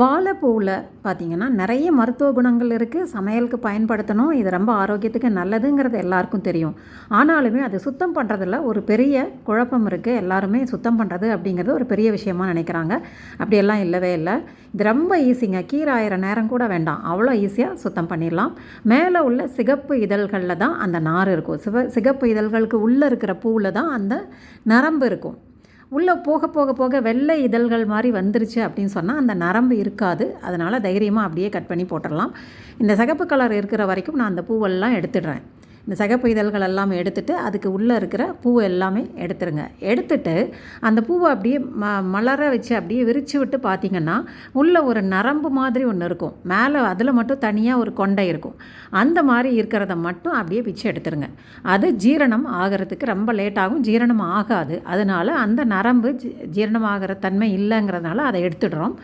வாழைப்பூவில் பார்த்திங்கன்னா நிறைய மருத்துவ குணங்கள் இருக்குது சமையலுக்கு பயன்படுத்தணும். இது ரொம்ப ஆரோக்கியத்துக்கு நல்லதுங்கிறது எல்லாருக்கும் தெரியும். ஆனாலுமே அது சுத்தம் பண்ணுறதுல ஒரு பெரிய குழப்பம் இருக்குது எல்லாருமே சுத்தம் பண்ணுறது அப்படிங்கிறது ஒரு பெரிய விஷயமாக நினைக்கிறாங்க. அப்படியெல்லாம் இல்லவே இல்லை. இது ரொம்ப ஈஸிங்க. கீரை நேரம் கூட வேண்டாம். அவ்வளோ ஈஸியாக சுத்தம் பண்ணிடலாம். மேலே உள்ள சிகப்பு இதழ்களில் தான் அந்த நார் இருக்கும். சிவ சிகப்பு இதழ்களுக்கு உள்ளே இருக்கிற பூவில் தான் அந்த நரம்பு இருக்கும். உள்ளே போக போக போக வெள்ளை இதழ்கள் மாதிரி வந்துருச்சு அப்படின்னு சொன்னால் அந்த நரம்பு இருக்காது. அதனால் தைரியமாக அப்படியே கட் பண்ணி போட்டுடலாம் இந்த சிகப்பு கலர் இருக்கிற வரைக்கும் நான் அந்த பூவெல்லாம் எடுத்துடுறேன். இந்த சிகப்பு இதழ்கள் எல்லாம் எடுத்துட்டு அதுக்கு உள்ளே இருக்கிற பூவை எல்லாமே எடுத்துருங்க. எடுத்துட்டு அந்த பூவை அப்படியே ம மலர வச்சு அப்படியே விரித்து விட்டு பார்த்தீங்கன்னா உள்ளே ஒரு நரம்பு மாதிரி ஒன்று இருக்கும். மேலே அதில் மட்டும் தனியாக ஒரு கொண்டை இருக்கும். அந்த மாதிரி இருக்கிறத மட்டும் அப்படியே பிச்சு எடுத்துருங்க. அது ஜீரணம் ஆகிறதுக்கு ரொம்ப லேட் ஆகும். ஜீரணம் ஆகாது. அதனால் அந்த நரம்பு ஜீரணமாகிற தன்மை இல்லைங்கிறதுனால அதை எடுத்துடுறோம்.